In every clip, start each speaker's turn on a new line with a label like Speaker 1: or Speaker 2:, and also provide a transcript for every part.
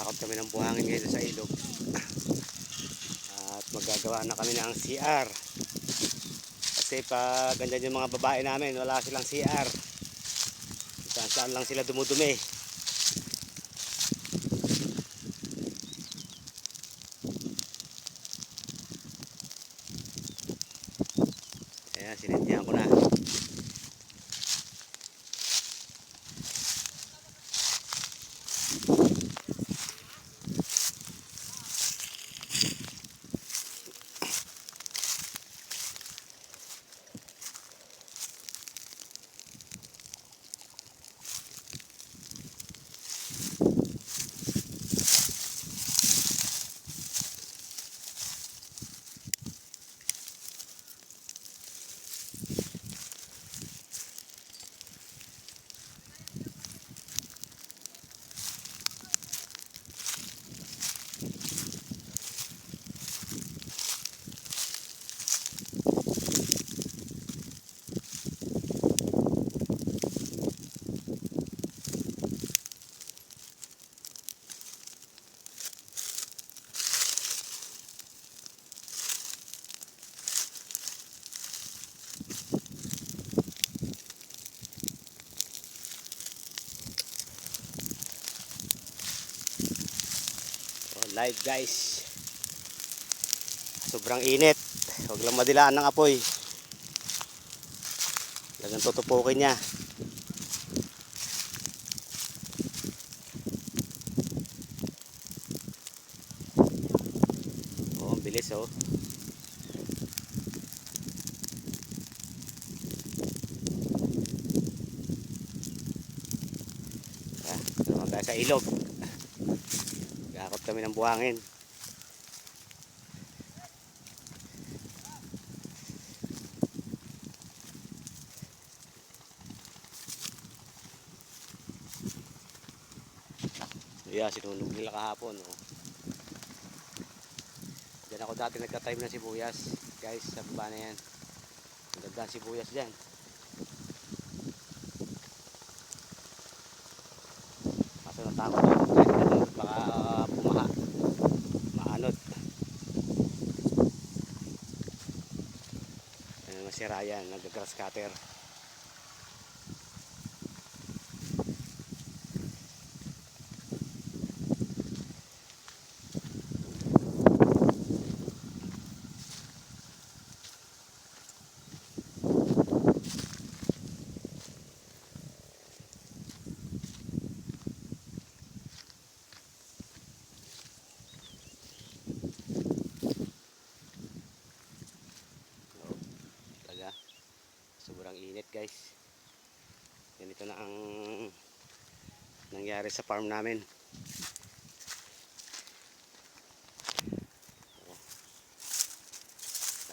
Speaker 1: Maghahakap kami ng buhangin ngayon sa ilog. At magagawa na kami ng CR. Kasi pag ganyan yung mga babae namin, wala silang CR. Saan saan lang sila dumudumi. Ayan, sinentihan ko na. Live guys. Sobrang init. Huwag lang madilaan ng apoy. Talagang tutupukin niya. Oh, ang bilis oh. Ah, sa ilog. Gakot kami ng buhangin. Yeah, sinunog nila kahapon. Oh. Diyan ako dati nagka-time ng sibuyas. Guys, sa baba na yan. Ang ganda sibuyas dyan. Kaso natakot ako. Guys, baka uh, pumaha. Maanod. Ano masira yan. Nag-grass cutter. Sobrang init guys. Ganito na ang nangyari sa farm namin.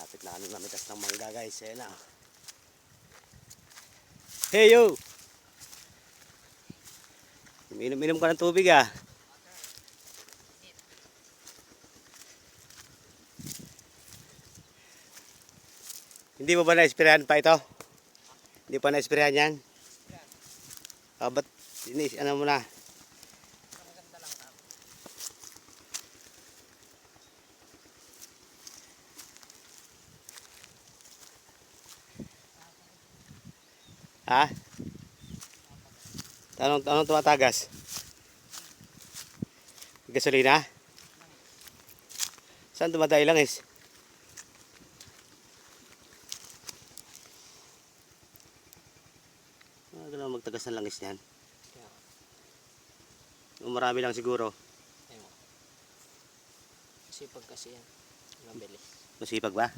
Speaker 1: Lapit na kami mamitas ng mangga guys. Ayan na. Hey yo! Minom-minom ka ng tubig ah. Hindi mo ba na-sprayan pa ito? Hindi pa na-sprayan yan? Ah, ba't ini, ano mo na? Ha? Anong, anong tumatagas? Gasolina? Saan dumadai lang is? Ah, magtagas ng langis niyan. O marami lang siguro.
Speaker 2: Ayun. Sipag kasi yan. Mabilis.
Speaker 1: Masipag ba?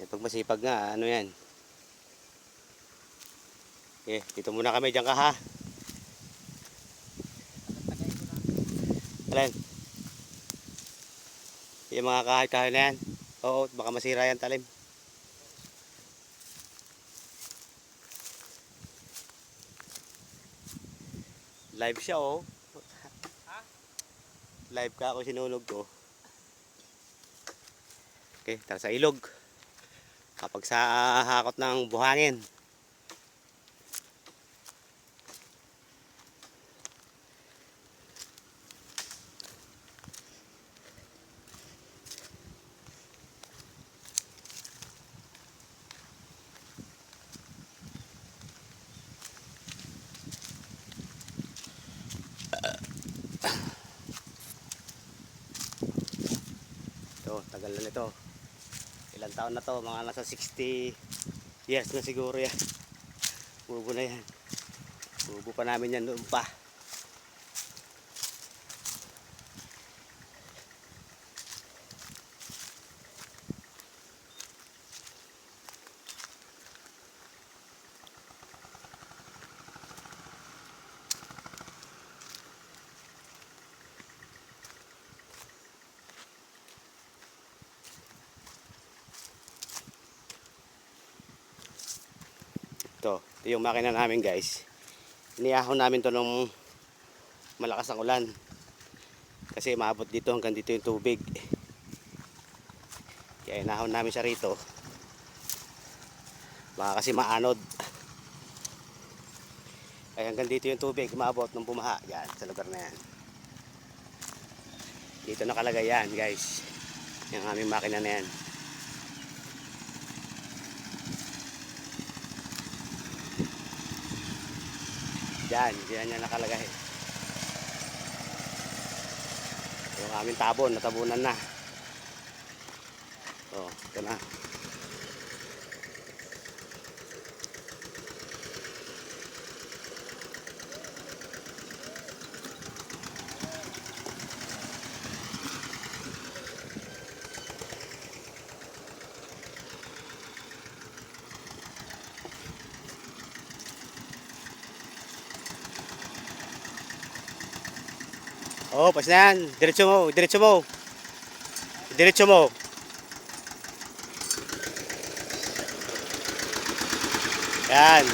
Speaker 1: Eh, pag masipag nga, ano yan? Eh, dito muna kami, dyan ka ha. Alin? Yung mga kahoy-kahoy na yan. Oo, baka masira yan talim. Live siya oh.
Speaker 2: Ha?
Speaker 1: Live ka ako sinunog ko. Okay, tara sa ilog. kapag sa hakot ng buhangin. Tagal na nito. Ilang taon na to? Mga nasa 60 years na siguro yan. Bubo na yan. Bubo pa namin yan noon pa. Ito, yung makina namin guys. Iniyahon namin to nung malakas ang ulan. Kasi maabot dito hanggang dito yung tubig. Kaya inahon namin siya rito. Baka kasi maanod. Kaya hanggang dito yung tubig, maabot nung bumaha. Yan, sa lugar na yan. Dito nakalagay yan guys. Yung aming makina na yan. Diyan, diyan niya nakalagay. Yung aming tabon, natabunan na. Oh, ito na. Oh, pas na yan. Diretso mo, diretso mo. Diretso mo. Yan.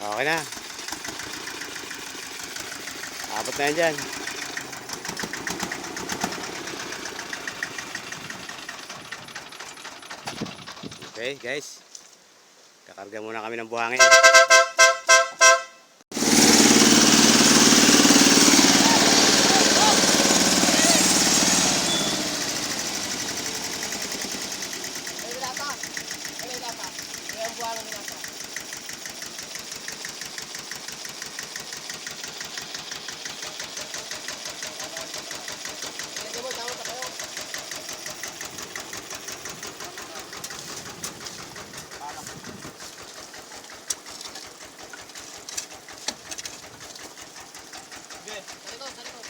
Speaker 1: Okay na. Abot na yan dyan. Okay, guys. Kakarga muna kami ng buhangin.
Speaker 2: Wala pa. Wala pa. Kaya buwan ng nasa. Hindi mo, tama pa kayo. Sige, sa likod, sa likod.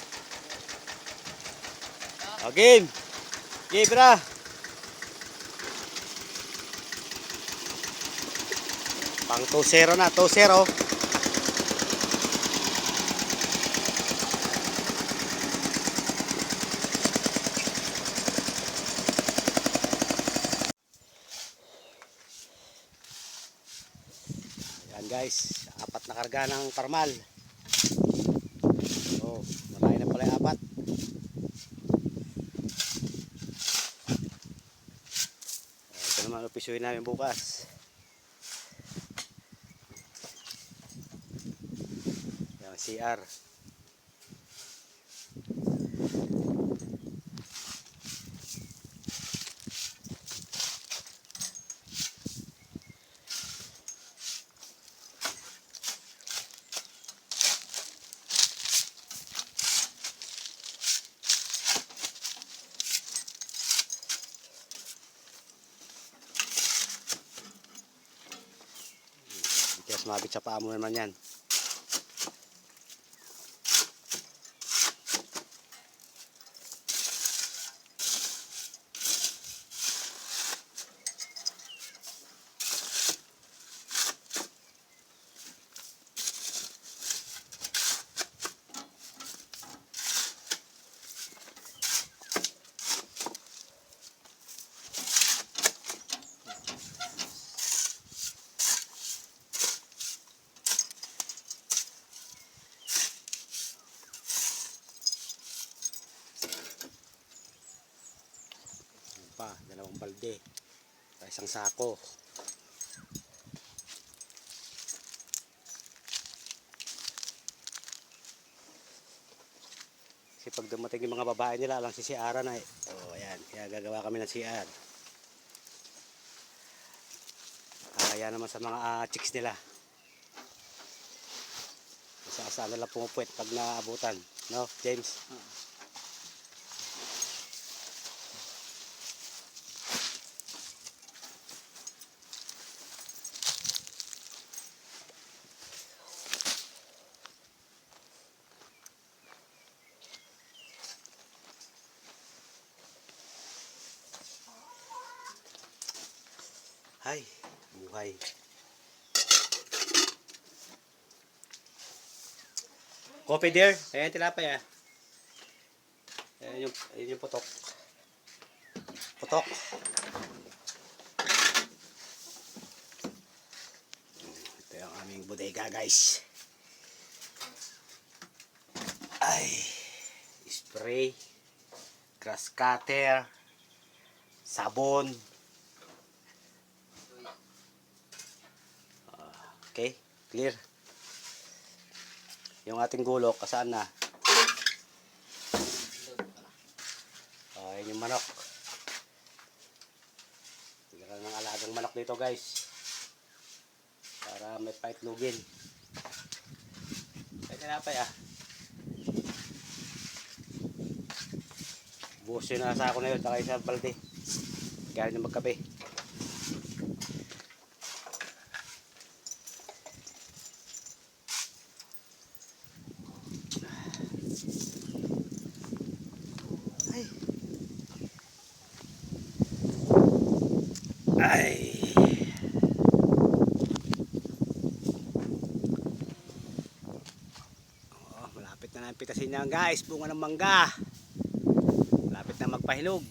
Speaker 1: O, game. Game, bra. Pang 2-0 na, 2-0. Yan guys, apat na karga ng parmal. Oh, marami na pala apat. Upisuin namin bukas. Yung CR. Sumabit sa paa mo naman yan. Dalawang balde. Sa isang sako. Kasi pag dumating yung mga babae nila, lang si CR na eh. Oh, ayan. Kaya gagawa kami ng CR. Kaya naman sa mga ah, chicks nila. Isa-asa na lang pumupuwet pag naabutan. No, James? Ay, buhay. Coffee dear. Ayan, tilapay ah. Ayan yung, ayan yung putok. Putok. Ito yung aming bodega guys. Ay, spray, grass cutter, sabon, Okay, clear. Yung ating gulok, kasaan na? Oh, yun yung manok. Tignan ng alagang manok dito guys. Para may paitlugin. Ay, tinapay ah. Buhos yun nasa ako na yun, saka isang balde. Kaya nyo magkape. Ay. Oh, malapit na lang pitasin niya guys, bunga ng mangga. Malapit na magpahinog.